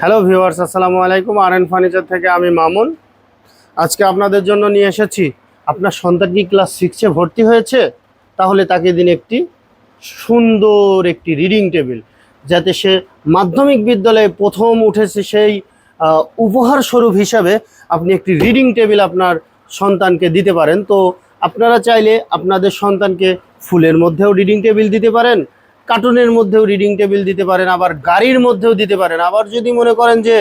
Hello viewers, আসসালামু আলাইকুম। আর N furniture থেকে আমি মামুন। আজকে আপনাদের জন্য নিয়ে এসেছি। আপনার সন্তান কি ক্লাস সিক্সে ভর্তি হয়েছে? তাহলে তাকে দিন একটি সুন্দর একটি রিডিং টেবিল যাতে সে মাধ্যমিক বিদ্যালয়ে প্রথম উঠেছে সেই উপহার স্বরূপ হিসাবে আপনি একটি রিডিং টেবিল আপনার সন্তানকে দিতে পারেন। তো আপনারা চাইলে আপনাদের সন্তানকে ফুলের মধ্যেও রিডিং টেবিল দিতে পারেন। কার্টুনের মধ্যেও রিডিং টেবিল দিতে পারেন, আবার গাড়ির মধ্যেও দিতে পারেন। আবার যদি মনে করেন যে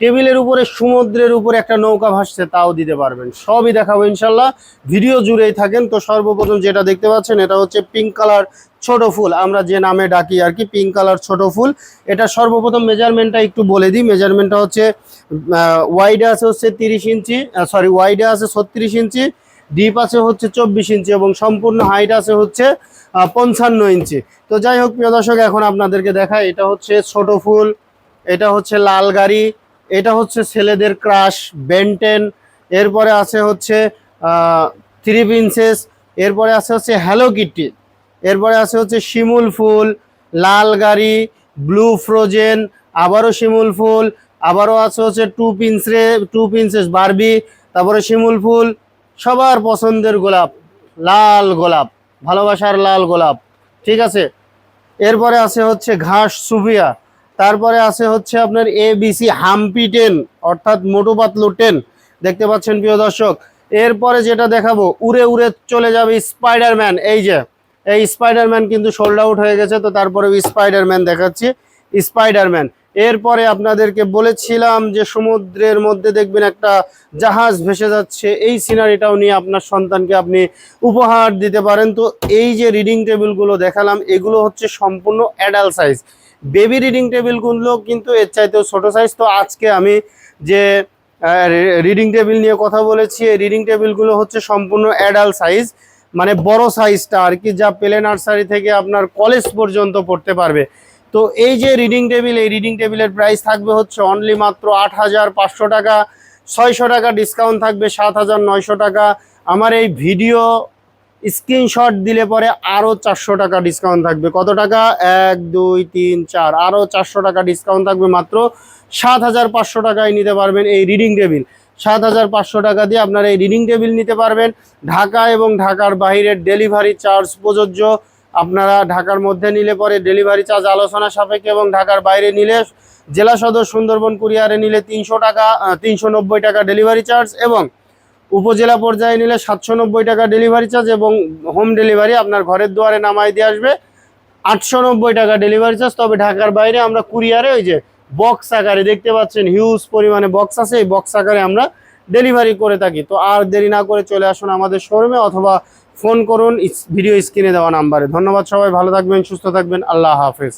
টেবিলের উপরে সমুদ্রের উপরে একটা নৌকা ভাসছে, তাও দিতে পারবেন। সবই দেখাবো ইনশাল্লাহ ভিডিও জুড়েই থাকেন। তো সর্বপ্রথম যেটা দেখতে পাচ্ছেন, এটা হচ্ছে পিঙ্ক কালার ছোট ফুল। আমরা যে নামে ডাকি আর কি পিঙ্ক কালার ছোট ফুল। এটা সর্বপ্রথম মেজারমেন্টটা একটু বলে দিই। মেজারমেন্টটা হচ্ছে ওয়াইডে আছে হচ্ছে তিরিশ ইঞ্চি সরি ওয়াইডে আছে ছত্রিশ ইঞ্চি ডিপ আছে হচ্ছে চব্বিশ ইঞ্চি এবং সম্পূর্ণ হাইট আছে হচ্ছে পঞ্চান্ন ইঞ্চি। তো যাই হোক, প্রিয় দর্শক, এখন আপনাদেরকে দেখায় এটা হচ্ছে ছোট ফুল, এটা হচ্ছে লাল গাড়ি, এটা হচ্ছে ছেলেদের ক্রাশ বেন্টেন এরপরে আছে হচ্ছে থ্রি প্রিন্সেস এরপরে আছে হচ্ছে হ্যালো কিটি এরপরে আছে হচ্ছে শিমুল ফুল, লাল গাড়ি ব্লু ফ্রোজেন আবারও শিমুল ফুল, আবারও আছে হচ্ছে টু পিন্সরে টু প্রিন্সেস বারবি তারপরে শিমুল ফুল সবার পছন্দের গোলাপ, লাল গোলাপ, ভালোবাসার লাল গোলাপ, ঠিক আছে? এরপরে আছে হচ্ছে ঘাস সুফিয়া, তারপরে আছে হচ্ছে আপনার এ বিসি হাম্পি টেন অর্থাৎ মোটু পাতলু টেন দেখতে পাচ্ছেন প্রিয় দর্শক। এরপরে যেটা দেখাবো, উড়ে উড়ে চলে যাবে স্পাইডারম্যান এই যে, এই স্পাইডারম্যান কিন্তু সোল্ড আউট হয়ে গেছে, তো তারপরে স্পাইডারম্যান দেখাচ্ছি। স্পাইডারম্যান এরপরে আপনাদেরকে বলেছিলাম যে সমুদ্রের মধ্যে দেখবেন একটা জাহাজ ভেসে যাচ্ছে। এই সিনারিটাও নিয়ে আপনার সন্তানকে আপনি উপহার দিতে পারেন। তো এই যে রিডিং টেবিলগুলো দেখালাম, এগুলো হচ্ছে সম্পূর্ণ অ্যাডাল্ট সাইজ বেবি রিডিং টেবিলগুলো কিন্তু এর চাইতেও ছোটো সাইজ তো আজকে আমি যে রিডিং টেবিল নিয়ে কথা বলেছি, এই রিডিং টেবিলগুলো হচ্ছে সম্পূর্ণ অ্যাডাল্ট সাইজ মানে বড় সাইজটা আর কি, যা প্লে নার্সারি থেকে আপনার কলেজ পর্যন্ত পড়তে পারবে। তো এই যে রিডিং টেবিল এই রিডিং টেবিলের প্রাইস থাকবে হচ্ছে অনলি মাত্র আট হাজার পাঁচশো টাকা। ছয়শো টাকা ডিসকাউন্ট থাকবে, সাত হাজার নয়শো টাকা। আমার এই ভিডিও স্ক্রিনশট দিলে পরে আরও চারশো টাকা ডিসকাউন্ট থাকবে। কত টাকা? এক, দুই, তিন, চার। আরও চারশো টাকা ডিসকাউন্ট থাকবে মাত্র সাত হাজার পাঁচশো টাকায় নিতে পারবেন এই রিডিং টেবিল সাত হাজার পাঁচশো টাকা দিয়ে আপনারা এই রিডিং টেবিল নিতে পারবেন। ঢাকা এবং ঢাকার বাইরের ডেলিভারি চার্জ প্রযোজ্য। আপনারা ঢাকার মধ্যে নিলে পরে ডেলিভারি চার্জ আলোচনা সাপেক্ষে এবং ঢাকার বাইরে নিলে জেলা সদর সুন্দরবন কুরিয়ারে নিলে তিনশো টাকা তিনশো নব্বই টাকা ডেলিভারি চার্জ এবং উপজেলা পর্যায়ে নিলে সাতশো নব্বই টাকা ডেলিভারি চার্জ এবং হোম ডেলিভারি আপনার ঘরের দুয়ারে নামাই দিয়ে আসবে আটশো নব্বই টাকা ডেলিভারি চার্জ তবে ঢাকার বাইরে আমরা কুরিয়ারে ওই যে বক্স আকারে দেখতে পাচ্ছেন হিউজ পরিমাণে বক্স আছে। এই বক্স আকারে আমরা ডেলিভারি করে থাকি। তো আর দেরি না করে চলে আসুন আমাদের শোরুমে অথবা ফোন করুন ভিডিও স্ক্রিনে দেওয়া নাম্বারে। ধন্যবাদ সবাই, ভালো থাকবেন, সুস্থ থাকবেন, আল্লাহ হাফেজ।